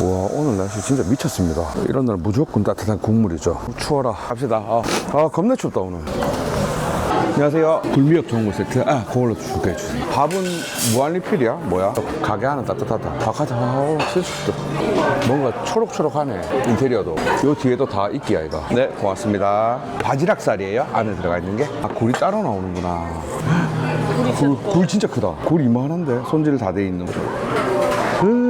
와 오늘 날씨 진짜 미쳤습니다. 이런 날은 무조건 따뜻한 국물이죠. 추워라. 갑시다. 아, 아 겁나 춥다 오늘. 안녕하세요. 굴미역 거 세트. 아 그걸로 줄게 주세요. 밥은 무한리필이야? 뭐야? 가게 하나 따뜻하다. 아 가자. 아 진짜 뭔가 초록초록하네 인테리어도. 요 뒤에도 다 있기야 이거 네 고맙습니다. 바지락살이에요? 안에 들어가 있는 게아 굴이 따로 나오는구나. 굴, 굴 진짜 크다. 굴 이만한데? 손질 다 돼 있는 거. 음.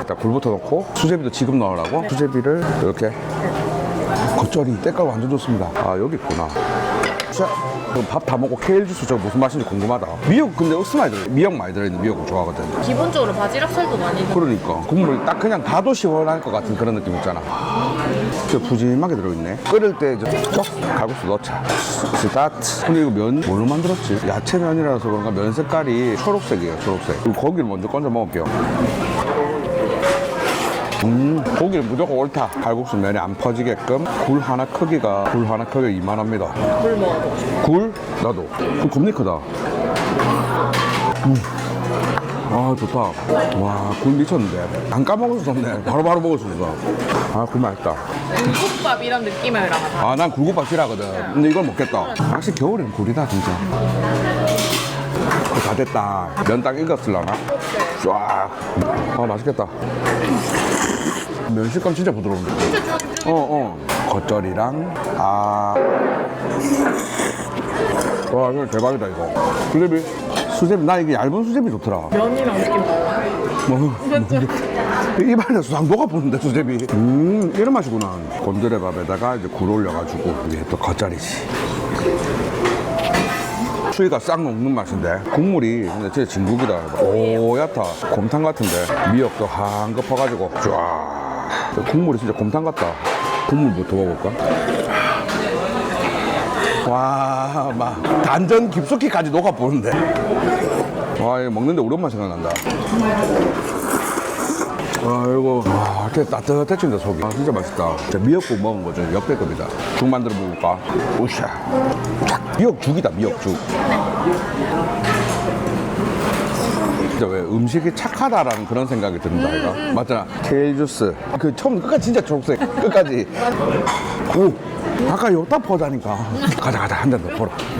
일단 굴부터 넣고 수제비도 지금 넣으라고? 수제비를 이렇게 겉절이 때깔 완전 좋습니다. 아 여기 있구나. 자, 밥 다 먹고 케일 주스 저거 무슨 맛인지 궁금하다. 미역 근데 억스 많이 들어? 미역 많이 들어있는 미역을 좋아하거든. 기본적으로 바지락 살도 많이 넣어. 그러니까. 국물 딱 그냥 가도 시원할 것 같은 그런 느낌 있잖아. 저 푸짐하게 들어있네. 끓일 때쪽 갈국수 넣자. 스타트. 근데 이거 면 뭘로 만들었지? 야채면이라서 그런가? 면 색깔이 초록색이에요 초록색. 그리고 고기를 먼저 건져 먹을게요. 음, 고기는 무조건 옳다. 갈국수 면이 안 퍼지게끔 굴 하나 크기가 굴 하나 크기가 이만합니다. 물 먹어보고 싶어. 굴 나도. 굴 겁나 크다. 음. 아 좋다. 와굴 미쳤는데. 안 까먹어서 좋네. 바로 바로 먹을 수 있어. 아굴 맛있다. 국밥 이런 느낌이랑 다. 아난 굴국밥 싫어하거든. 근데 이걸 먹겠다. 확실히 겨울에는 굴이다 진짜. 어, 다 됐다. 면 딱 익었을라나? 쫙. 아 맛있겠다. 면 식감 진짜 부드러운데. 어 어. 겉절이랑 아. 와 이거 대박이다 이거. 수제비. 수제비 나 이게 얇은 수제비 좋더라. 면이랑 느낌. 뭐? 입안에 수상 녹아보는데 수제비 음 이런 맛이구나 곤드레밥에다가 이제 굴 올려가지고 위에 또 겉절이지 수위가 싹 녹는 맛인데 국물이 근데 진짜 진국이다. 오얗다 곰탕 같은데 미역도 한껏 퍼가지고 쫙. 국물이 진짜 곰탕 같다. 국물부터 먹어볼까? 와, 막 단전 깊숙이까지 녹아보는데. 와, 이거 먹는데 우리 엄마 생각난다 아이고. 와 이렇게 따뜻해진다 속이. 아 진짜 맛있다. 진짜 미역국 먹은 거죠. 역대급이다. 죽 만들어 먹을까? 쫙 미역죽이다 미역죽. 진짜 왜 음식이 착하다라는 그런 생각이 든다 이거. 맞잖아. 케일 주스. 그 처음 끝까지 진짜 초록색. 끝까지. 오. 아까 여기다 퍼자니까. 가자 가자. 한 잔더 퍼라